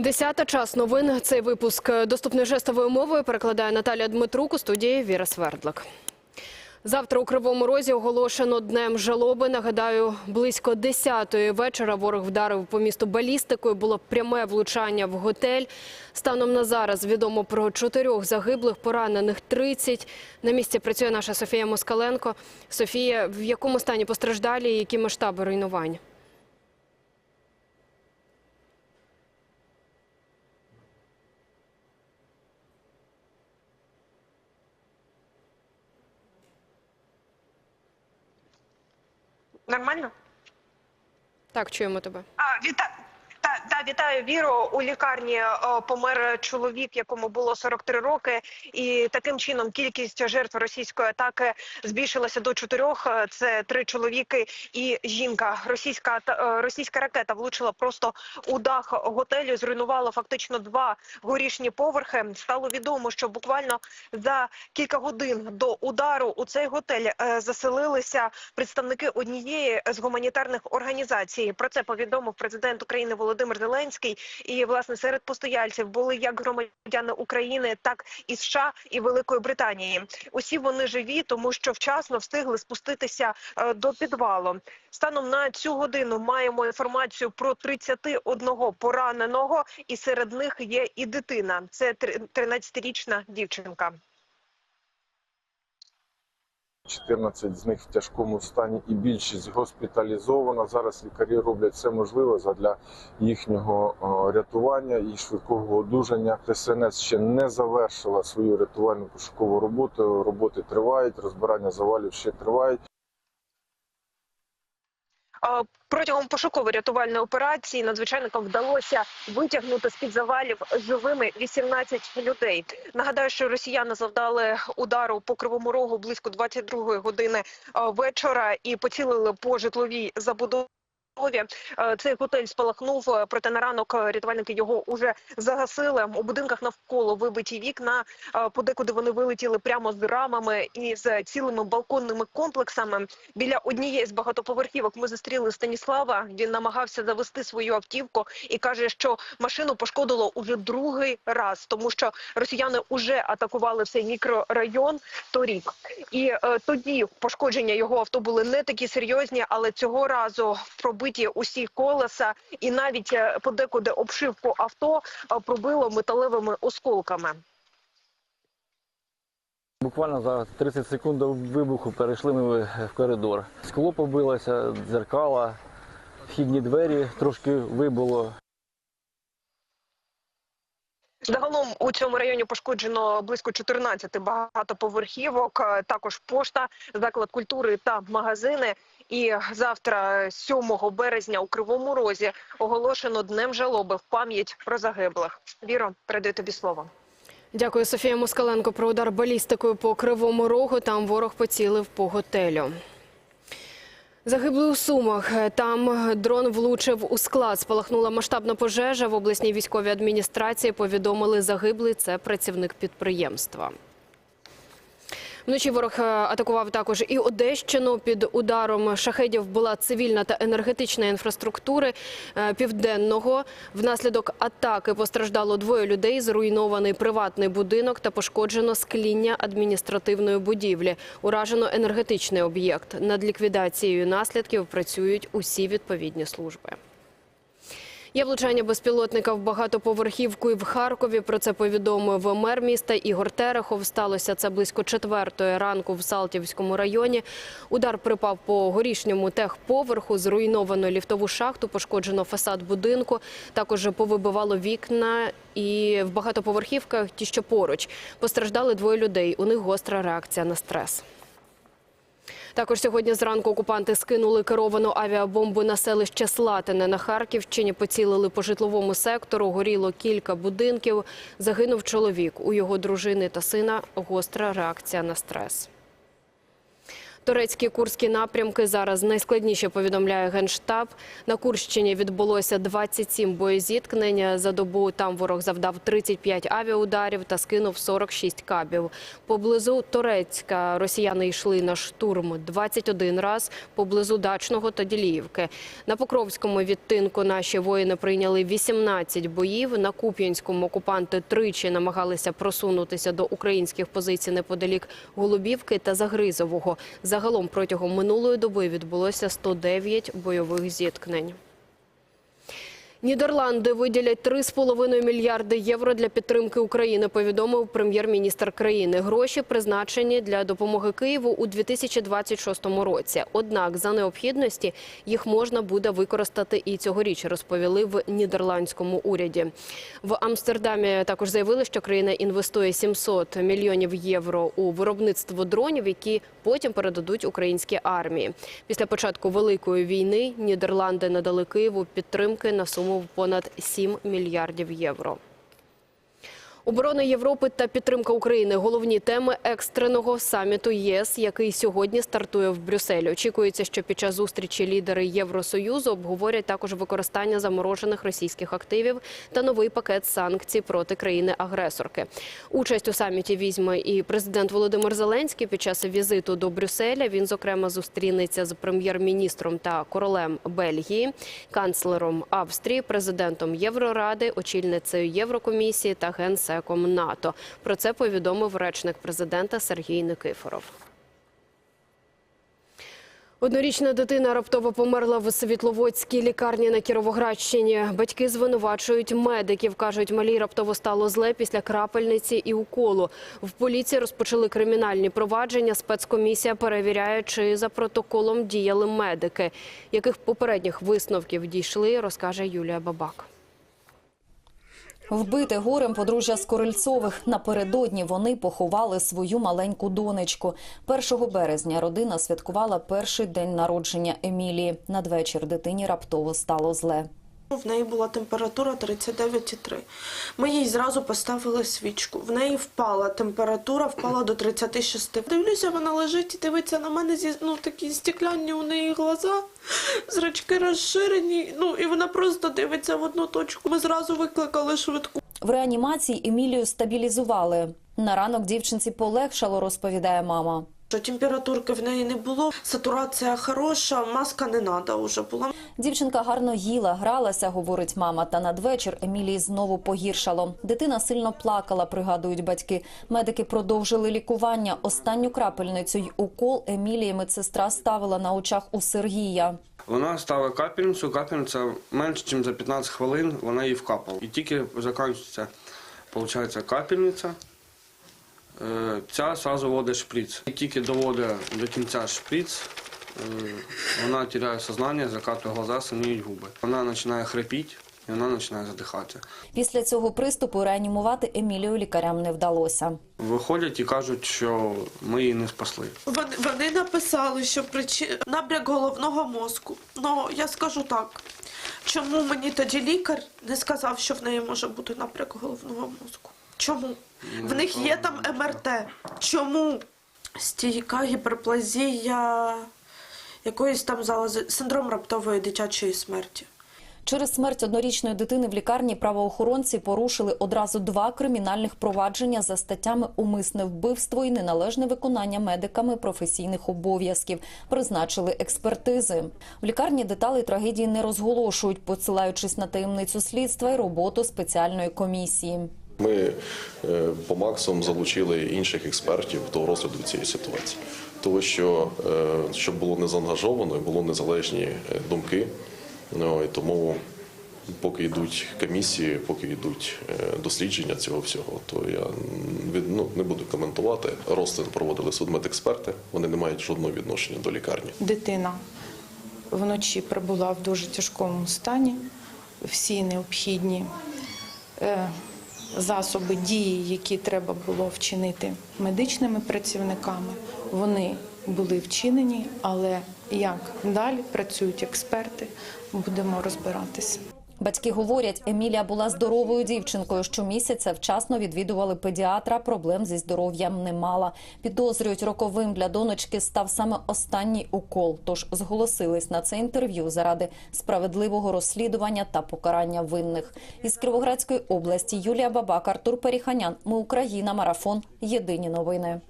Десята час новин. Цей випуск доступний жестовою мовою перекладає Наталія Дмитрук у студії Віра Свердлик. Завтра у Кривому Розі оголошено днем жалоби. Нагадаю, близько 10-ї вечора ворог вдарив по місту балістикою. Було пряме влучання в готель. Станом на зараз відомо про чотирьох загиблих, поранених 30. На місці працює наша Софія Москаленко. Софія, в якому стані постраждалі і які масштаби руйнувань? Нормально? Так, чуємо тебе. А, віта... Та, та, вітаю Віро. У лікарні помер чоловік, якому було 43 роки, і таким чином кількість жертв російської атаки збільшилася до чотирьох. Е, Це три чоловіки і жінка. Російська е, російська ракета влучила просто у дах готелю. Зруйнувала фактично два горішні поверхи. Стало відомо, що буквально за кілька годин до удару у цей готель е, заселилися представники однієї з гуманітарних організацій. Про це повідомив президент України Володимир Зеленський. І власне серед постояльців були як громадяни України, так і США і Великої Британії. Усі вони живі, тому що вчасно встигли спуститися е, до підвалу. Станом на цю годину маємо інформацію про 31 пораненого, і серед них є і дитина. Це 13-річна дівчинка. 14 з них в тяжкому стані і більшість госпіталізована. Зараз лікарі роблять все можливе для їхнього рятування і швидкого одужання. ТСНС ще не завершила свою рятувальну пошукову роботу. Роботи тривають, розбирання завалів ще тривають. Протягом пошуково-рятувальної операції надзвичайникам вдалося витягнути з під завалів живими 18 людей. Нагадаю, що росіяни завдали удару по кривому рогу близько 22 години вечора і поцілили по житловій забудові. Е, Цей готель спалахнув, е, проте на ранок е, рятувальники його уже загасили. У будинках навколо вибиті вікна. Подекуди вони вилетіли прямо з рамами і з цілими балконними комплексами. Біля однієї з багатоповерхівок ми зустріли Станіслава. Він намагався завести свою автівку і каже, що машину пошкодило уже другий раз, тому що росіяни вже атакували цей мікрорайон торік. І е, тоді пошкодження його авто були не такі серйозні, але цього разу пробиті усі колеса, і навіть е, подекуди обшивку авто е, пробило металевими осколками. Буквально за 30 секунд до вибуху перейшли ми в коридор. Скло побилося, дзеркала, вхідні двері трошки вибило. Загалом у цьому районі пошкоджено близько 14 багатоповерхівок, е, також пошта, заклад культури та магазини. І завтра, 7 березня, у Кривому Розі оголошено днем жалоби в пам'ять про загиблих. Віро, передаю тобі слово. Дякую, Софія Москаленко. Про удар балістикою по Кривому Рогу. Там ворог поцілив по готелю. Загибли у Сумах. Там дрон влучив у склад. Спалахнула масштабна пожежа. В обласній військовій адміністрації повідомили загиблий – це працівник підприємства. Вночі ворог е, атакував також і Одещину. Під ударом шахедів була цивільна та енергетична інфраструктури е, південного. Внаслідок атаки постраждало двоє людей, зруйнований приватний будинок та пошкоджено скління адміністративної будівлі. Уражено енергетичний об'єкт. Над ліквідацією наслідків працюють усі відповідні служби. Є влучання безпілотника в багатоповерхівку і в Харкові. Про це повідомив мер міста Ігор Терехов. Сталося це близько четвертої ранку в Салтівському районі. Удар припав по горішньому техповерху. Зруйновано ліфтову шахту, пошкоджено фасад будинку. Також повибивало вікна і в багатоповерхівках, ті, що поруч, постраждали двоє людей. У них гостра реакція на стрес. Також сьогодні зранку окупанти скинули керовану авіабомбу на селище Слатине на Харківщині. Поцілили по житловому сектору. Горіло кілька будинків. Загинув чоловік. У його дружини та сина гостра реакція на стрес. Турецькі курські напрямки зараз найскладніше повідомляє Генштаб. На Курщині відбулося 27 боєзіткнень. За добу там ворог завдав 35 авіаударів та скинув 46 кабів. Поблизу Торецька росіяни йшли на штурм 21 раз, поблизу Дачного та Діліївки. На Покровському відтинку наші воїни прийняли 18 боїв. На Куп'янському окупанти тричі намагалися просунутися до українських позицій неподалік Голубівки та Загризового. Загалом протягом минулої доби відбулося 109 бойових зіткнень. Нідерланди виділять 3,5 мільярди євро для підтримки України, повідомив прем'єр-міністр країни. Гроші призначені для допомоги Києву у 2026 році. Однак за необхідності їх можна буде використати і цьогоріч, розповіли в нідерландському уряді. В Амстердамі також заявили, що країна інвестує 700 мільйонів євро у виробництво дронів, які потім передадуть українській армії. Після початку великої війни Нідерланди надали Києву підтримки на суму в понад 7 мільярдів євро. Оборона Європи та підтримка України – головні теми екстреного саміту ЄС, який сьогодні стартує в Брюсселі. Очікується, що під час зустрічі лідери Євросоюзу обговорять також використання заморожених російських активів та новий пакет санкцій проти країни-агресорки. Участь у саміті візьме і президент Володимир Зеленський. Під час візиту до Брюсселя він, зокрема, зустрінеться з прем'єр-міністром та королем Бельгії, канцлером Австрії, президентом Євроради, очільницею Єврокомісії та генсеком НАТО. Про це повідомив речник президента Сергій Никифоров. Однорічна дитина раптово померла в Світловодській лікарні на Кіровоградщині. Батьки звинувачують медиків. Кажуть, малій раптово стало зле після крапельниці і уколу. В поліції розпочали кримінальні провадження. Спецкомісія перевіряє, чи за протоколом діяли медики. Яких попередніх висновків дійшли, розкаже Юлія Бабак. Вбите горем подружжя з корильцових Напередодні вони поховали свою маленьку донечку. 1 березня родина святкувала перший день народження Емілії. Надвечір дитині раптово стало зле. В неї була температура 39,3. Ми їй зразу поставили свічку. В неї впала температура, впала до 36. Дивлюся, вона лежить і дивиться на мене зі ну такі стекляні у неї глаза, зрачки розширені. Ну і вона просто дивиться в одну точку. Ми зразу викликали швидку. В реанімації Емілію стабілізували. На ранок дівчинці полегшало, розповідає мама. Що температурки в неї не було, сатурація хороша, маска не треба вже була. Дівчинка гарно їла, гралася, говорить мама. Та надвечір Емілії знову погіршало. Дитина сильно плакала, пригадують батьки. Медики продовжили лікування. Останню крапельницю й укол Емілії медсестра ставила на очах у Сергія. Вона ставила капельницю, капельниця менше, ніж за 15 хвилин вона її вкапала. І тільки закінчується, виходить, капельниця, ця одразу вводить шприц. І тільки доводить до кінця шприц, е, вона теряє сознання, закатує глаза, синіють губи. Вона починає хрипіти і вона починає задихатися. Після цього приступу реанімувати Емілію лікарям не вдалося. Виходять і кажуть, що ми її не спасли. Вони, вони написали, що причина набряк головного мозку. Ну я скажу так. Чому мені тоді лікар не сказав, що в неї може бути набряк головного мозку? Чому? В них є там МРТ. Чому? Стійка гіперплазія якоїсь там залози, синдром раптової дитячої смерті. Через смерть однорічної дитини в лікарні правоохоронці порушили одразу два кримінальних провадження за статтями умисне вбивство і неналежне виконання медиками професійних обов'язків. Призначили експертизи. В лікарні деталі трагедії не розголошують, посилаючись на таємницю слідства і роботу спеціальної комісії. Ми е, по максимуму залучили інших експертів до розгляду цієї ситуації, тому що е, щоб було не заангажовано, було незалежні е, думки. Ну і тому, поки йдуть комісії, поки йдуть дослідження цього всього, то я ну, не буду коментувати. Розтин проводили судмедексперти, вони не мають жодного відношення до лікарні. Дитина вночі прибула в дуже тяжкому стані. Всі необхідні засоби дії, які треба було вчинити медичними працівниками, вони були вчинені, але як далі працюють експерти, будемо розбиратися. Батьки говорять, Емілія була здоровою дівчинкою. Щомісяця вчасно відвідували педіатра. Проблем зі здоров'ям не мала. Підозрюють, роковим для донечки став саме останній укол. Тож зголосились на це інтерв'ю заради справедливого розслідування та покарання винних. Із Кривоградської області Юлія Бабак, Артур Періханян. Ми Україна. Марафон. Єдині новини.